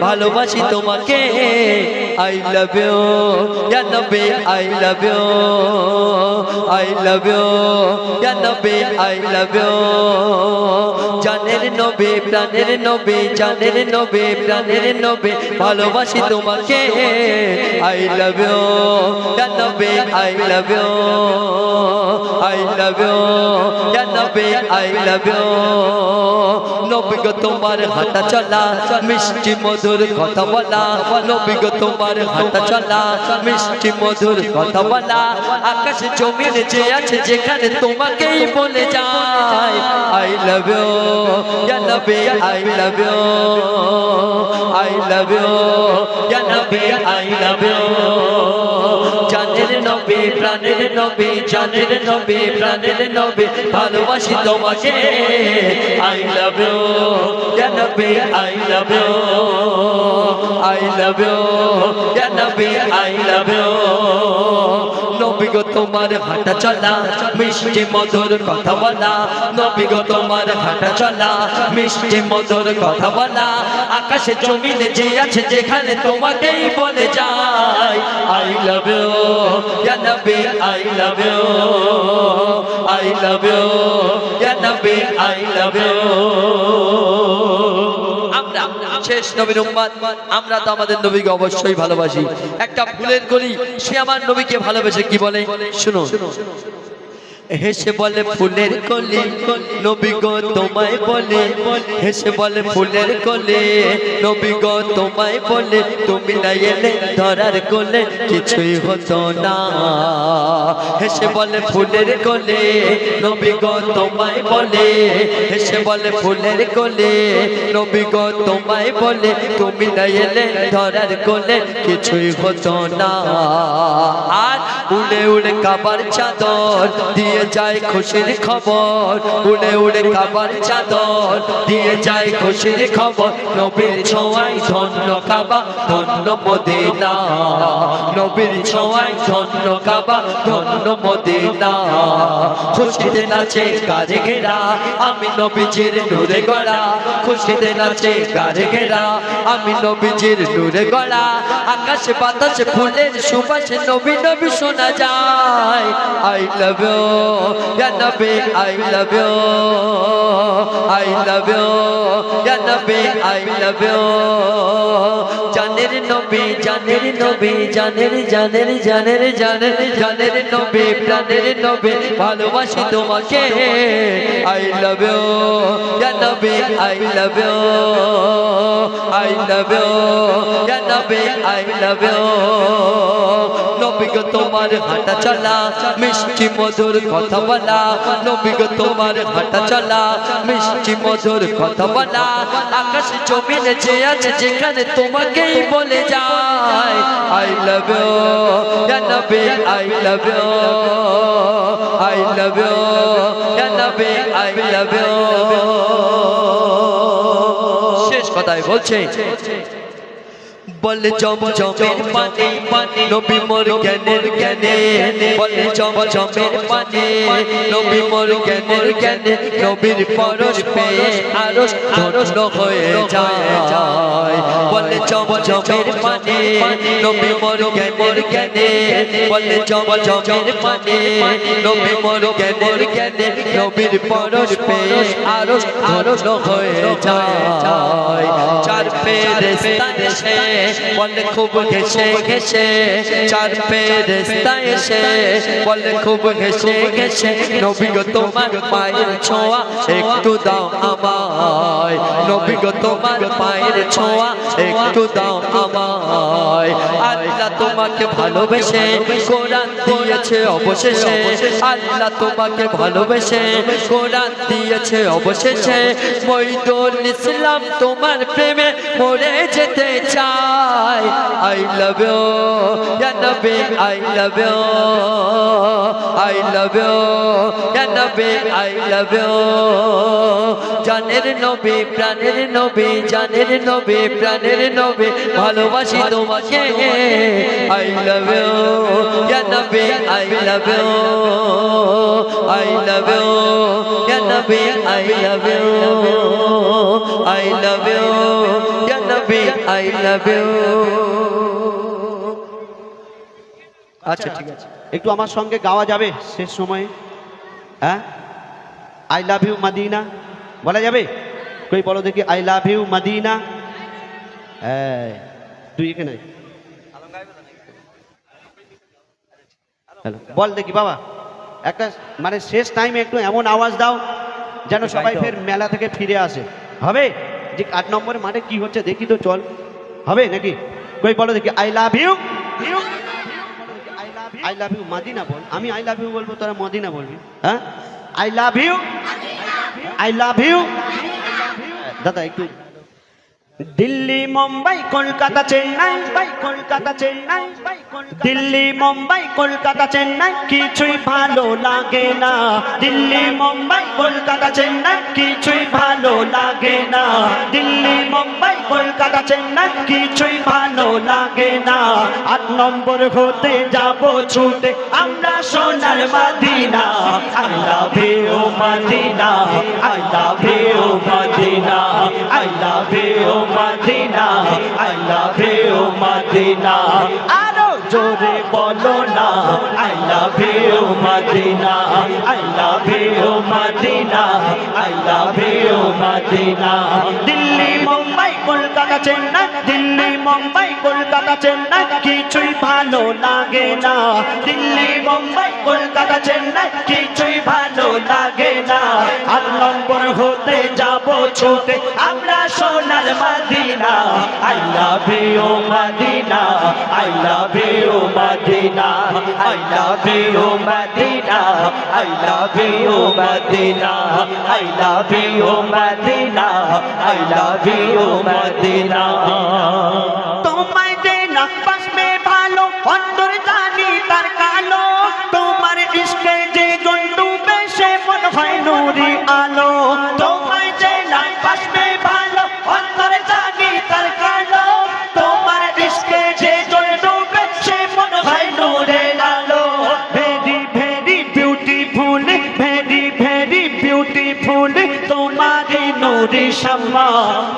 ভালোবাসি তোমাকে। I love you ইয়া নবী I love you I love you ইয়া নবী আই লাভ ইউ জানের নবী, প্রাণের নবী, জানের নবী, প্রাণের নবী, ভালোবাসি তোমাকে। আই লাভ ইউ ইয়া নবী I love you I love you নবী, আই লাভ নবী গো, তোমার হাঁটা চলা, মিষ্টি মধুর কথা বলা। নবী গো, তোমার হাঁটা চলা, মিষ্টি মধুর কথা বলা। আকাশ জমিন যে আছে, যেখানে তোমাকেই বলে যায়, আই লাভ ইউ। নবী, I love you. I love you. নবী, আই লাভ ইউ। জানের নবে, প্রাণের নবে, জানের নবে, প্রাণের নবে, ভালোবাসি তোমাকে। আই লাভ ইউ জানবে নবী I love you I love you জানবে নবী আই লাভ ইউ নবী গো তোমার হাঁটা চলা, মিষ্টি মধুর কথা বলা, নবী গো তোমার হাঁটা চলা, মিষ্টি মধুর কথা বলা, আকাশে জমিনে যে আছে যেখানে তোমাকেই বলে যায় আই লাভ ইউ ইয়া নবী I love you I love you ইয়া নবী আই লাভ ইউ শেষ নবীর উম্মাদ আমরা তো আমাদের নবীকে অবশ্যই ভালোবাসি। একটা ফুলের গলি, সে আমার নবীকে ভালোবেসে কি বলে? শুনো হেসে বলে ফুলের কলি। নবী গো, তোমায় বলে। হেসে বলে ফুলের কলে। নবী গো, তোমায় বলে। তুমি না এলে ধরার কোলে কিছুই হতো না। হেসে বলে ফুলের কোলে। নবী গো, তোমায় বলে। হেসে বলে ফুলের কোলে। নবী গো, তোমায় বলে। তুমি না এলে ধরার কোলে কিছুই হতো না। আর উড়ে উড়ে কাবার চাদর দিয়ে যায় খুশির খবর, উড়ে উড়ে কাবার চাদর। দিয়ে যায় খুশির খবর, নবীর ছোঁয়ায় ধন্য কাবা, ধন্য মদিনা। নবীর ছোঁয়ায় ধন্য কাবা, ধন্য মদিনা। খুশিতে নাচে গারে ঘেরা, আমি নবীজির নূরে গড়া। খুশিতে নাচে গারে ঘেরা, আমি নবীজির নূরে গড়া। আকাশ বাতাস ফুলের সুবাস, নবী নবী শোনা যায়। আই লাভ ইউ ইয়া নবী I love you I love you ইয়া নবী আই লাভ ইউ জানের নবী জানের নবী, জানের জানের জানের জানের জানের নবী, প্রাণের নবী, ভালোবাসি তোমাকে। আই লাভ ইউ ইয়া নবী I love you I love you ইয়া নবী আই লাভ ইউ নবী গো, তোমার হাঁটা চলা, মিষ্টি মধুর কথা বলা। নবী গো, তোমার হাঁটা চলা, মিষ্টি মধুর কথা বলা। আকাশ জমিন যে আছে, যেখানে তোমাকেই বলে যায় আই লাভ ইউ ইয়া নবী I love you I love you ইয়া নবী আই লাভ ইউ শেষ কথাই বলছে। বলে জম জমের পানি পানি নবী মোর জ্ঞানের জ্ঞানে বলে জম জমের পানি নবী মোর জ্ঞানের জ্ঞানে নবীর পরশ পেয়ে আরও ধন্য হয়ে যায়। বলে জম জমের পানি নবী মোর জ্ঞানের জ্ঞানে বলে জম জমের পানি নবী মোর জ্ঞানের জ্ঞানে নবীর পরশ পেয়ে আরও ধন্য হয়ে যায়। চার এসে বলে খুব ঘেসে ঘেসে চার পেরেস্তা এসে, বলে খুব ঘেসে ঘেসে নবী গো তোমার পায়ের ছোঁয়া, একটু দাও আমায়। নবী গো তোমার পায়ের ছোঁয়া, একটু দাও আমায়। তোমাকে ভালোবেসে কোরআন দিয়েছে অবশেষে। আল্লাহ তোমাকে ভালোবেসে কোরআন দিয়েছে অবশেষে। মইদুল ইসলাম তোমার প্রেমে মরে যেতে চাই I I love you, Ya I love you, I love you, Ya Nabi, I love you. জানের নবী, প্রাণের নবী, জানের নবী, প্রাণের নবী, ভালোবাসি তোমাকে। আই লাভ ইউ ইয়া নবী I love you I love you ইয়া নবী I love you I love you ইয়া নবী আই লাভ ইউ আচ্ছা ঠিক আছে। একটু আমার সঙ্গে গাওয়া যাবে শেষ সময়ে? হ্যাঁ? আই লাভ ইউ মাদিনা বলা যাবে? কই বলো দেখি আই লাভ ইউ মাদিনা হ্যাঁ তুই এখানে হ্যালো। বল দেখি বাবা। একটা মানে শেষ টাইমে একটু এমন আওয়াজ দাও যেন সবাই ফের মেলা থেকে ফিরে আসে। হবে? যে আট নম্বরে মাঠে কি হচ্ছে দেখি তো চল। হবে নাকি? কই বলো দেখি I love you I love you Madina বল। আমি আই লাভ ইউ বলব তোরা মদিনা বলবি। হ্যাঁ? I love you I love you দাদা একটু দিল্লি, মুম্বাই, কলকাতা, চেন্নাই বাই কলকাতা, চেন্নাই দিল্লি, মুম্বাই, কলকাতা, চেন্নাই, কিছুই ভালো লাগে না। দিল্লি, মুম্বাই, কলকাতা, চেন্নাই, কিছুই ভালো লাগে না। দিল্লি, মুম্বাই, কলকাতা, চেন্নাই, কিছুই ভালো লাগে না। আট নম্বর হতে যাব ছুটে আমরা সোনার Madina. I love Madina. I love Madina. I love Madina I love you Madina. আরও জোরে বলো না I love you Madina I love you Madina I love you Madina. Delhi, Mumbai, Kolkata, Chennai, Delhi, Mumbai, Kolkata, Chennai, কিছুই ভালো লাগে না। দিল্লি, মুম্বাই কলকাতা চেন্নাই কিছুই ভালো লাগে না। আট নম্বর হতে যাব ছুটে, আমরা সোনার Madina. I love you Madina. I love you Madina. I love you Madina. I love you Madina. I love you Madina. I love you Madina. Shamma,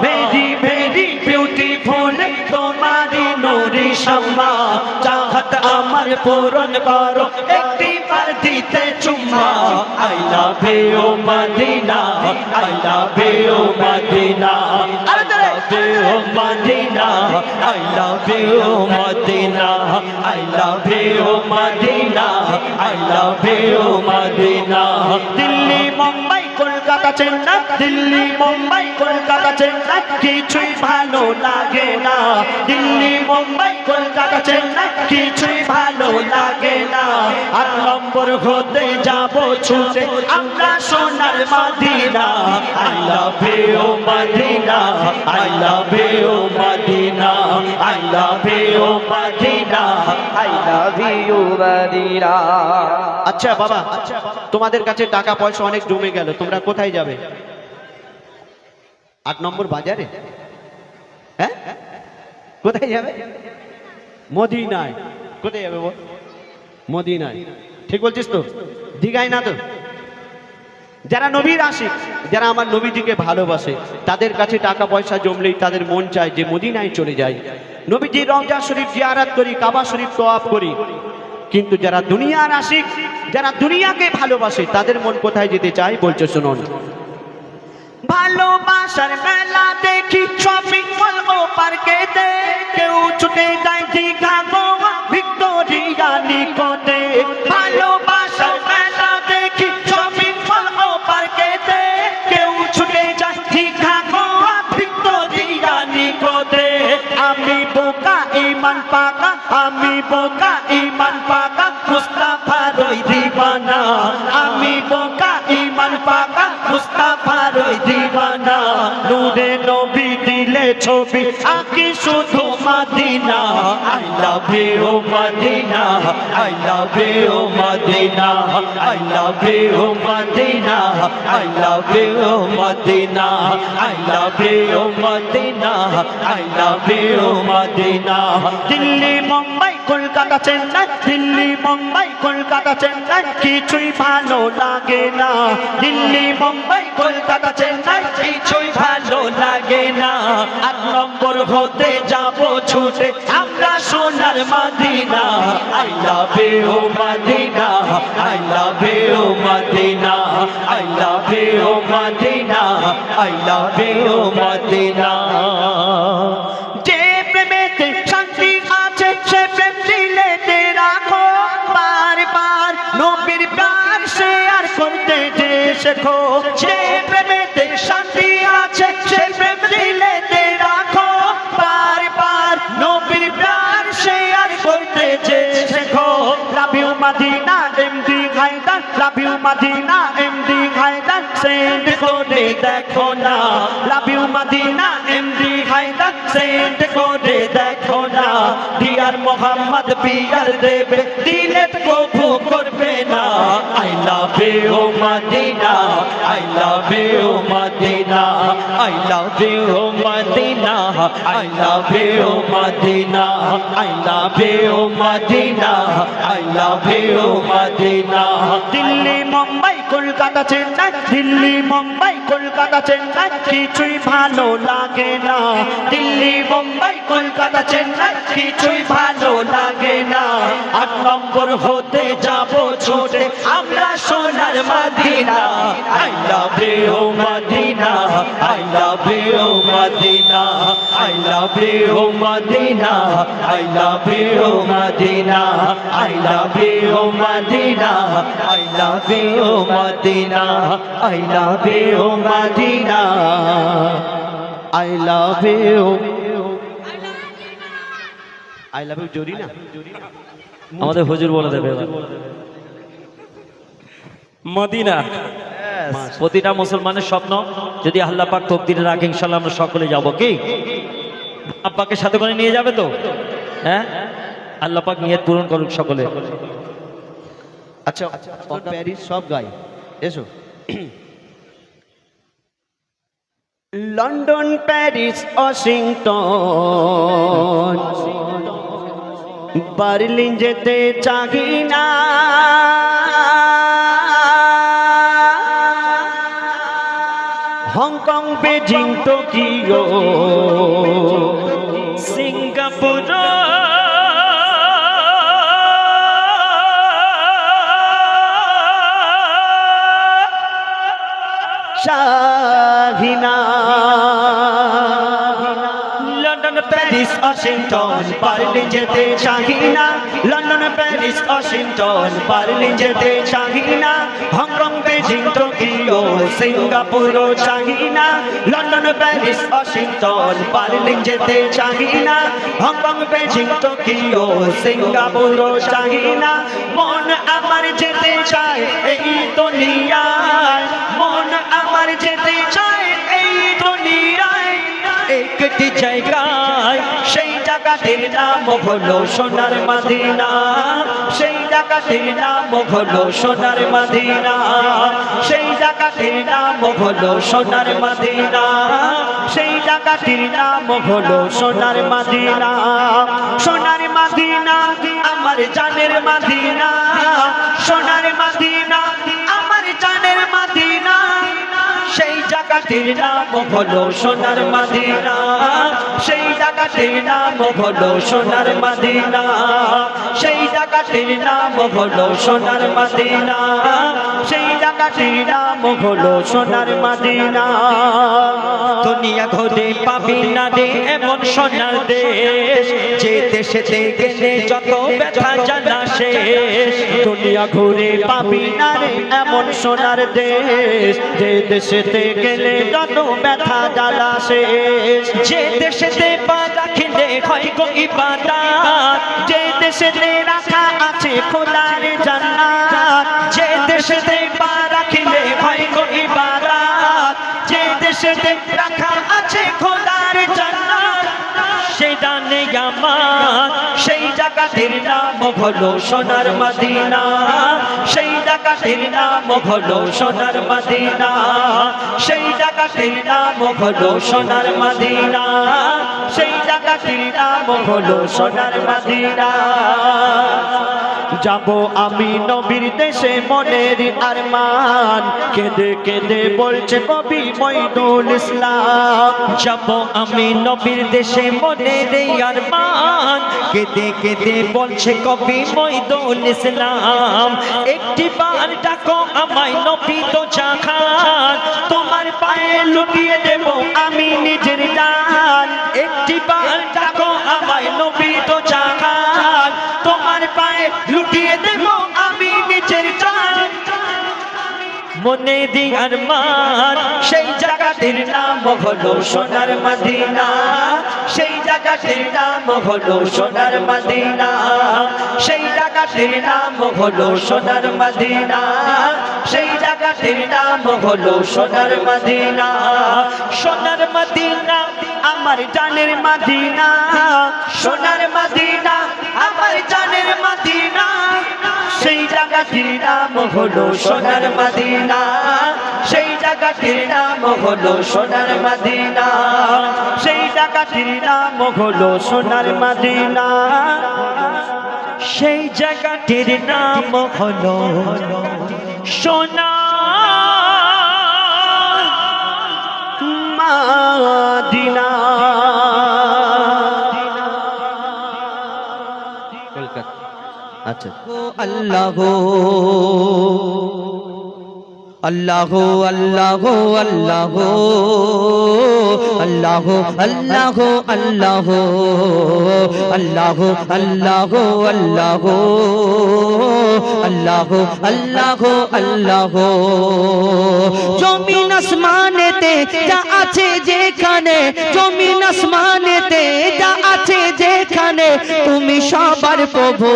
very very beautiful তোমারি নুরি শাম্মা। চাহত আমার পূরণ করো একটি বার দিতে চুম্মা। I love you Madina, I love you Madina, I love you Madina, I love you Madina, I love you Madina, I love you Madina. Delhi, Mumbai, Kolkata, Chennai Delhi, Mumbai, Kolkata Chennai কিছুই ভালো লাগে না। দিল্লি, মুম্বাই, কলকাতা চেন্নাই কিছুই ভালো লাগে না। আট নম্বর হতে যাব ছুটে আমরা সোনার Madina. I love you Madina. I love you Madina. I love you Madina. I love you Madina. আচ্ছা বাবা, তোমাদের কাছে টাকা পয়সা অনেক জমে গেল, তোমরা কোথায় যাবে? আট নম্বর বাজারে? হ্যাঁ? কোথায় যাবে? মদিনায়। কোথায় যাবে বল? মদিনায়। ঠিক বলছিস তো? দীঘায় না তো? যারা নবীর আসে যারা আমার নবীজিকে ভালোবাসে, তাদের কাছে টাকা পয়সা জমলেই তাদের মন চায় যে মদিনায় চলে যায় নবীজি রমজা শরীফ জিয়ারাত করি, কাবা শরীফ তোয়াফ করি। কিন্তু যারা দুনিয়ার আশিক, যারা দুনিয়াকে ভালোবাসে, তাদের মন কোথায় যেতে চায়? বলছে, শুনুন। ভালোবাসার মেলা দেখি শপিং মল ও পার্কেতে কেউ ছুটে যায় দীঘা গোয়া, ভিক্টোরিয়া নিকটে। ভালোবাসার মেলা দেখি শপিং মল ও পার্কেতে কেউ ছুটে যায় দীঘা গোয়া, ভিক্টোরিয়া নিকটে। আমি বোকা, ইমান পাকা, আমি বোকা, ইমান পাকা, মুস্তাফা রই দিবানা। ইমান পাকা মুস্তাফা রই দিবানা নূরে নবী ছবি আঁকি শুধু Madina. I love you Madina. I love you Madina. I love you Madina. I love you Madina. I love you Madina. I love you Madina. Delhi, Mumbai, Kolkata, Chennai. Delhi, Mumbai, Kolkata, Chennai. কিছুই ভালো লাগে না। দিল্লি, মুম্বাই, কলকাতা, চেন্নাই। কিছুই ভালো লাগে না। আট নম্বর হতে যাব ছুটে। আমরা সোনার Madina, I love you Madina, I love you Madina, I love Madina, I love Madina. শান্তি Madina, MD Haidar, love you Madina, MD Haidar, send it go day, that corner, love you Madina, MD send করে দেখো না, dear Mohammad পিয়ার দেবে দিলে কবু করবে না। I love you Madina, I love you Madina, I love you Madina, I love you Madina, I love you Madina, I love you Madina. Delhi, Mumbai Kolkata, Chennai, Delhi, Mumbai, Kolkata, Chennai, কিছুই ভালো লাগে না। দিল্লি, মুম্বাই, কলকাতা, চেন্নাই, কিছুই ভালো লাগে না। আট নম্বর হতে যাব ছোটে, আমরা সোনার Madina I love you Madina I love you Madina I love you Madina I love you Madina I love you Madina I love you Madina I love you Madina I love you I love you জরি না আমাদের হুজুর বলে দেবে এবার। Medina. প্রতিটা মুসলমানের স্বপ্ন যদি আল্লাহ পাক তকদিরে রাখে ইনশাল্লাহ আমরা সকলে যাব কি? আব্বাকে সাথে করে নিয়ে যাবে তো? হ্যাঁ? আল্লাহ পাক নিয়ত পূরণ করুক সকলে। আচ্ছা প্যারিস সব গাই। এসো। London Paris Washington. বার্লিন যেতে চাহি না। বেজিং টোকিও সিঙ্গাপুর শাহিনা লন্ডন প্যারিস ওয়াশিংটন বার্লিন যেতে চাহি না লন্ডন প্যারিস ওয়াশিংটন বার্লিন যেতে চাহি না বেজিং টোকিও সিঙ্গাপুর চাহি লন্ডন, প্যারিস, ওয়াশিংটন, বার্লিন যেতে চাহি হংকং বেজিং টোকিও সিঙ্গাপুর চাহি মন আমার যেতে চায় এই দুনিয়ায়, মন আমার যেতে চায় এই দুনিয়ায়। একটি জায়গায় সেই জায়গাটির নাম হলো সোনার মাদিনা, সেই জায়গাটির নাম হলো সোনার মাদিনা। সেই জায়গাটির নাম হলো সোনার মাদিনা। সেই জায়গাটির নাম হলো সোনার মাদিনা। সোনার মাদিনা, আমার জানের মাদিনা। সোনার মাদিনা সেই জায়গাটির নাম হলো সোনার মাদিনা। সেই জায়গাটির নাম হলো সোনার মাদিনা। সেই জায়গাটির নাম হলো সোনার মাদিনা। সেই জায়গাটির নাম হলো সোনার মাদিনা। দুনিয়া ঘরে পাবি না রে এমন সোনার দেশ। যে দেশেতে গেলে যত ব্যথা জানা শেষ। দুনিয়া ঘুরে পাবি না রে এমন সোনার দেশ। যে দেশেতে গেলে যত ব্যথা জ্বালা শেষ যে দেশেতে পা রাখিলে হয় গো ইবাদত, যে দেশেতে রাখা আছে খোলার জান্নাত, যে দেশেতে পা রাখিলে হয় গো ইবাদত, যে দেশেতে রাখা আছে জান্নাত আমার। সেই জায়গাটির নাম হলো সোনার মদিনা। সেই জায়গাটির নাম হলো সোনার মদিনা। সেই জায়গাটির নাম হলো সোনার মদিনা। সেই জায়গাটির নাম হলো সোনার মদিনা। যাব আমি নবীর দেশে মনের আরমান। কেঁদে কেঁদে বলছে কবি মইদুল ইসলাম, যাব আমি নবীর দেশে মনের আরমান। কেঁদে কেঁদে বলছে কবি মইদুল ইসলাম, একটি বার ডাকো আমায় নবী তো চাখান তোমার পায়ে লুটিয়ে দেব আমি নিজের দান একটি বার ডাকো মনে দিয়ার মান সেই জায়গাটির নাম হলো সোনার মদিনা। সেই জায়গাটির নাম হলো সোনার মদিনা। সেই জায়গাটির নাম হলো সোনার মদিনা। সেই জায়গাটির নাম হলো সোনার মদিনা। সোনার মদিনা আমার জানের মদিনা, সোনার মদিনা, আমার জানের মদিনা। সেই জায়গাটির নাম হলো সোনার মদিনা, সেই জায়গাটির নাম হলো সোনার মদিনা। সেই জায়গাটির নাম হলো সোনার মদিনা। সেই জায়গাটির নাম হলো সোনা আচ্ছা আল্লাহ আল্লাহ আল্লাহ আল্লাহ আল্লাহ আল্লাহ আল্লাহ আল্লাহ আল্লাহ আল্লাহ আল্লাহ আল্লাহ আল্লাহ জমিন আসমানেতে যা আছে যেখানে জমিন আসমানেতে যা আছে যেখানে তুমি সবার প্রভু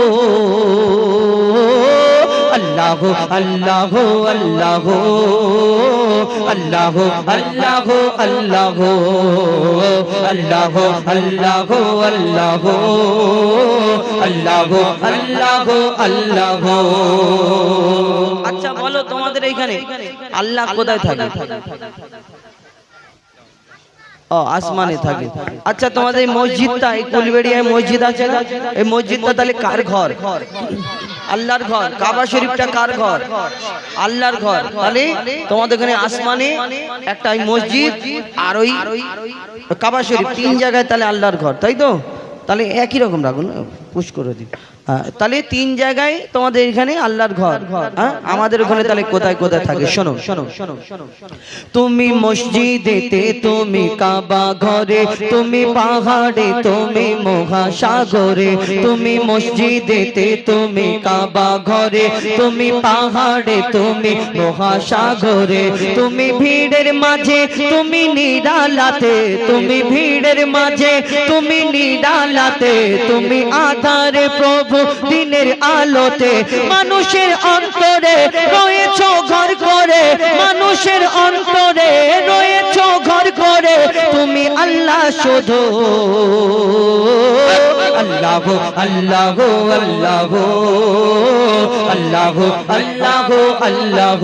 আল্লাহ আল্লাহ আল্লাহ আচ্ছা বলো তোমাদের এইখানে আল্লাহ কোথায় থাকে? ও, আসমানে থাকে। আচ্ছা তোমাদের এই মসজিদটা, এই কুলবেড়িয়ায় মসজিদ আছে এই মসজিদটা তাহলে কার ঘর ঘর? আল্লাহর ঘর। কাবা শরীফটা কার ঘর? আল্লাহর ঘর। তাহলে তোমাদের ওখানে আসমানে একটা ওই মসজিদ আর ওই কাবা শরীফ। তিন জায়গায় তাহলে আল্লাহর ঘর তাই তো? তাহলে একই রকম রাখুন। পুশ করে দিন হ্যাঁ, তাহলে তিন জায়গায় তোমাদের এখানে আল্লাহর ঘর। হ্যাঁ আমাদের ওখানে তাহলে কোথায় কোথায় থাকে? শোনো শোনো শোনো তুমি মসজিদেতে তুমি কাবা ঘরে তুমি পাহাড়ে তুমি মহাসাগরে তুমি মসজিদেতে তুমি কাবা ঘরে তুমি পাহাড়ে তুমি মহাসাগরে তুমি ভিড়ের মাঝে তুমি নিরালাতে তুমি ভিড়ের মাঝে তুমি নিরালাতে তুমি আধারে প্রভু দিনের আলোতে মানুষের অন্তরে রয়েছ ঘর করে মানুষের অন্তরে রয়েছ করে তুমি আল্লাহ শুধু। আল্লাহ আল্লাহ আল্লাহ। আল্লাহ আল্লাহ আল্লাহ।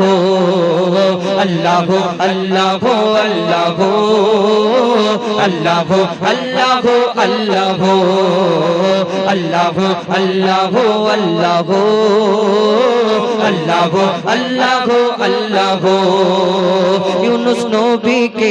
আল্লাহ আল্লাহ আল্লাহ। আল্লাহ আল্লাহ আল্লাহ। আল্লাহ আল্লাহ আল্লাহ। আল্লাহ আল্লাহ আল্লাহ। ইউনুস নবীকে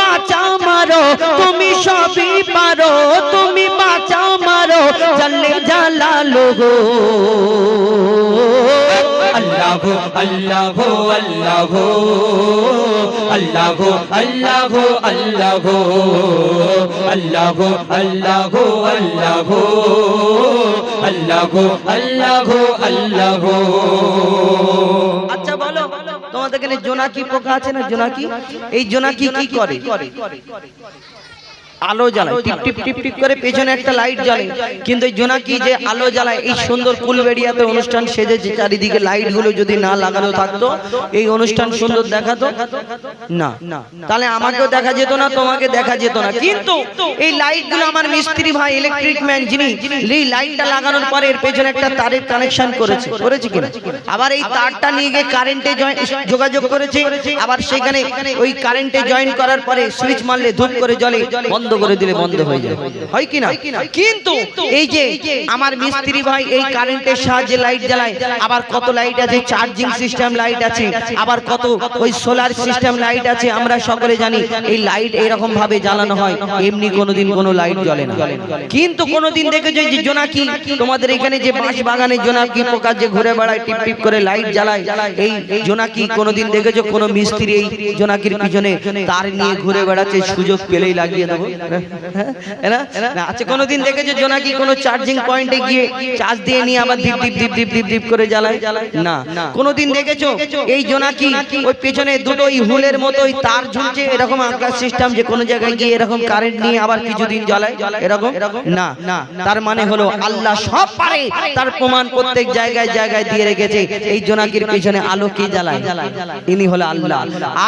মারো তুমি সবই পারো তুমি বাঁচাও মারো জাল্লে জালালো গো আল্লাহ আল্লাহ আল্লাহ আল্লাহ আল্লাহ আল্লাহ আল্লাহ আল্লাহ আল্লাহ আল্লাহ আল্লাহ আল্লাহ আচ্ছা বলো তোমাদের এখানে জোনাকি পোকা আছে না জোনাকি? এই জোনাকি কি করে? আলো জ্বালায়, টিপ টিপ টিপ টিপ করে পেছনে একটা লাইট জ্বলে। কিন্তু এই জোনাকি যে আলো জ্বালায়, এই সুন্দর কুলবেড়িয়াতে অনুষ্ঠান সেজে যে চারিদিকে লাইটগুলো যদি না লাগানো থাকতো, এই অনুষ্ঠান সুন্দর দেখাতো? না। তাহলে আমাকেও দেখা যেত না, তোমাকে দেখা যেত না। কিন্তু এই লাইটগুলো আমার মিস্ত্রি ভাই ইলেকট্রিক ম্যান যিনি এই লাইটটা লাগানোর পরে এর পেছনে একটা তারের কানেকশন করেছে। করেছে কিনা? আবার এই তারটা নিয়ে গিয়ে কারেন্টে যোগাযোগ করেছে। আবার সেখানে ওই কারেন্টে জয়েন করার পরে সুইচ মারলে ধূপ করে জলে বন্ধ করে দিলে বন্ধ হয়ে যায়। হয় কিনা কিন্তু এই যে আমার মিস্ত্রি ভাই এই কারেন্টের সাহায্যে লাইট জ্বালায় আবার কত লাইট আছে? চার্জিং সিস্টেম লাইট আছে আবার কত ওই সোলার সিস্টেম লাইট আছে আমরা সকলে জানি এই লাইট এরকম ভাবে জ্বালানো হয় এমনি কোনোদিন কোনো লাইট জ্বলে না। কিন্তু কোনোদিন দেখেছ যে জোনাকি তোমাদের এখানে যে বাঁশ বাগানে জোনাকি পোকা যে ঘুরে বেড়ায় টিপ টিপ করে লাইট জ্বালায় এই জোনাকি কোনোদিন দেখেছ কোনো মিস্ত্রি এই জোনাকির পিছনে তার নিয়ে ঘুরে বেড়াচ্ছে সুযোগ পেলেই লাগিয়ে দেবো না? আচ্ছা কোনোদিন দেখেছ জোনাকি কোনো চার্জিং পয়েন্টে গিয়ে চার্জ দিয়ে নিয়ে আবার করে জ্বালায়? না। দেখেছ এই জোনাকি ওই পেছনে হুলের মতো তার ঝুলছে, এরকম সিস্টেম যে জায়গায় গিয়ে এরকম কারেন্ট নিয়ে আবার কিছুদিন জ্বালায়? এরকম? না। না তার মানে হলো আল্লাহ সব পারে, তার প্রমাণ প্রত্যেক জায়গায় জায়গায় দিয়ে রেখেছে। এই জোনাকির পেছনে আলো কে জ্বালায়? ইনি হলো আল্লাহ।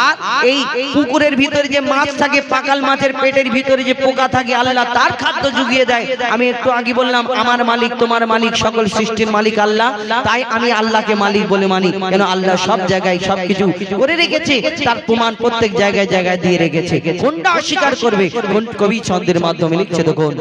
আর এই পুকুরের ভিতরে যে মাছ থাকে, পাকাল মাছের পেটের ভিতরে যে পোকা থাকে, আল্লাহ তার খাদ্য জুগিয়ে দেয়। আমি একটু আগে বললাম, আমার মালিক, তোমার মালিক, সকল সৃষ্টির মালিক আল্লাহ। তাই আমি আল্লাহকে মালিক বলে মানি। কেন আল্লাহ সব জায়গায় সবকিছু করে রেখেছে, তার প্রমাণ প্রত্যেক জায়গায় জায়গায় দিয়ে রেখেছে। কোনটা অস্বীকার করবে? কোন কবি ছন্দের মাধ্যমে লিখছে দেখুন।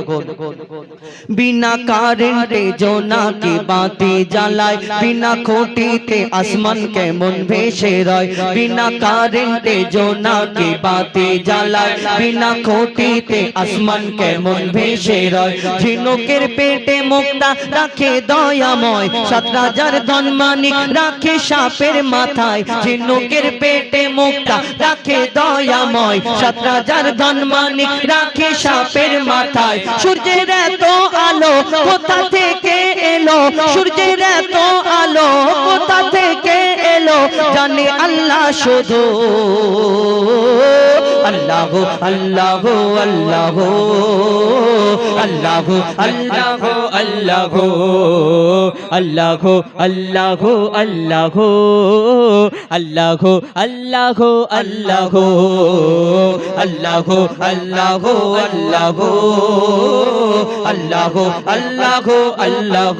বিনা কারেন্টে জোনাকি বাতি জ্বালায়, বিনা খুঁটিতে আসমান কেমন ভেসে রয়। বিনা কারেন্টে জোনাকি বাতি জ্বালায়, বিনা খুঁটিতে আসমান কেমন ভেসে রয়? ঝিনুকের পেটে মুক্তা রাখে দয়াময়। সাত রাজার ধনমানিক রাখে সাপের মাথায়। ঝিনুকের পেটে মুক্তা রাখে দয়াময়। সাত রাজার ধনমানিক রাখে সাপের মাথায়। সূর্যের এত আলো কোথা থেকে এলো? সূর্যের এত আলো কোথা থেকে এলো, জানে আল্লাহ শুধু। আল্লাহ আল্লাহ আল্লাহ। আল্লাহ আল্লাহ আল্লাহ। আল্লাহ আল্লাহ আল্লাহ। আল্লাহ আল্লাহ আল্লাহ। আল্লাহ আল্লাহ আল্লাহ। আল্লাহ আল্লাহ আল্লাহ।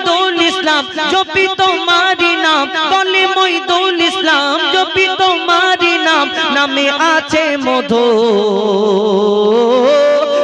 মইদুল ইসলাম জপি তোমারি নাম বলে মইদুল ইসলাম জপি তোমারি নাম নামে আছে মধু।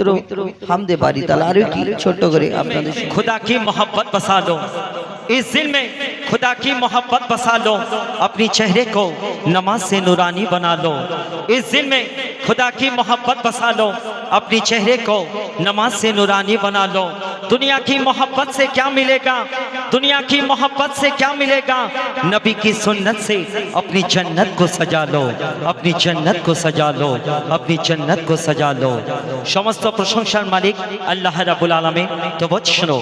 পবিত্র হামদে বাড়ি তাহলে আরো কি ছোট্ট করে আপনাদের সামনে- खुदा की मोहब्बत बसा लो इस दिल में खुदा की मोहब्बत बसा लो अपनी चेहरे को नमाज से नूरानी बना लो इस दिल में खुदा की मोहब्बत बसा लो अपनी चेहरे को नमाज से नूरानी बना लो दुनिया की मोहब्बत से क्या मिलेगा दुनिया की मोहब्बत से क्या मिलेगा नबी की सुन्नत से अपनी जन्नत को सजा लो अपनी जन्नत को सजा लो अपनी जन्नत को सजा लो समस्त प्रशंसार मालिक আল্লাহ রাবুল আলমী তো বোঝ শোনো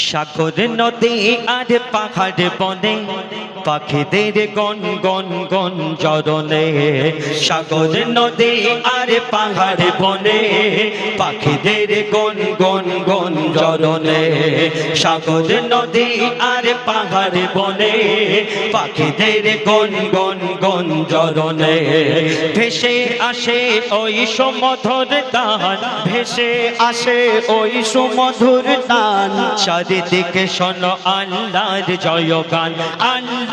সাগর নদী আর পাহাড় বনে পাখিদের গন গন গন জরনে সাগর, নদী আর পাহাড় বনে, পাখিদের গন গন গন জরনে সাগর, নদী আর পাহাড় বনে, পাখিদের গন গন গন জরনে ভেসে আসে ওই সমধর দান ভেসে আসে ওই সুমধুর তান চারিদিকে শোনো আল্লাহর জয়গান, আল্লাহ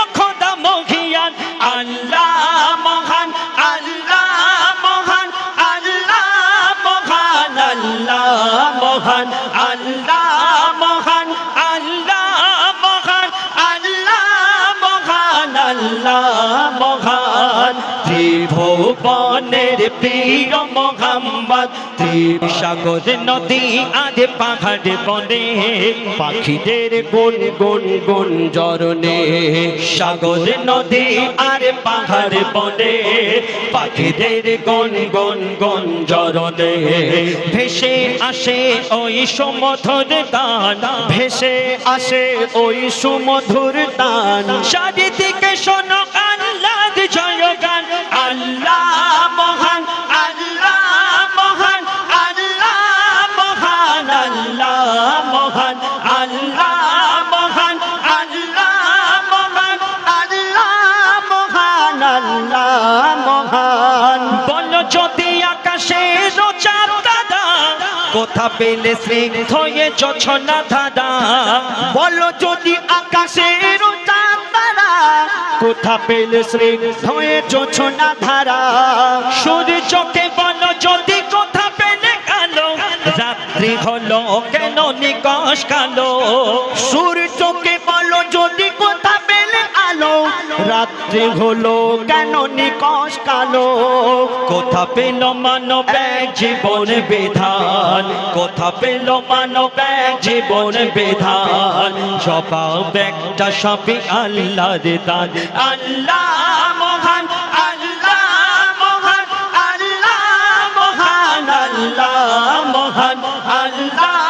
ত্রিভুবনের প্রিয় মোহাম্মদ ত্রিসাগর নদী আদে পাহাড় বনে, পাখিদের গুন গুন গুন জরনে। সাগর নদী আর পাহাড় বনে, পাখিদের গুন গুন গুন জরনে। ভেসে আসে ওই সমধর গান, ভেসে আসে ওই সুমধুর তান চারিদিকে শোনো কোথা পেলে স্নিগ্ধ এ জছনা ধাদা বলো যদি আকাশের তারা, কোথা পেলে স্নিগ্ধ হয়ে জোছনা ধারা সূর্যকে বলো যদি কোথা পেলে কালো, রাত্রি হলো কেন নিকশ কালো? সূর্যকে রাত্রি হলো কেন নিকশ কালো? কোথা পেল মানব এক জীবন বিধান? কোথা পেল মানব এক জীবন বিধান? জবাব একটা সবই আল্লাহর দান আল্লাহ মহান আল্লাহ মহান আল্লাহ মহান আল্লাহ মহান, আল্লাহ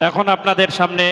এখন আপনাদের সামনে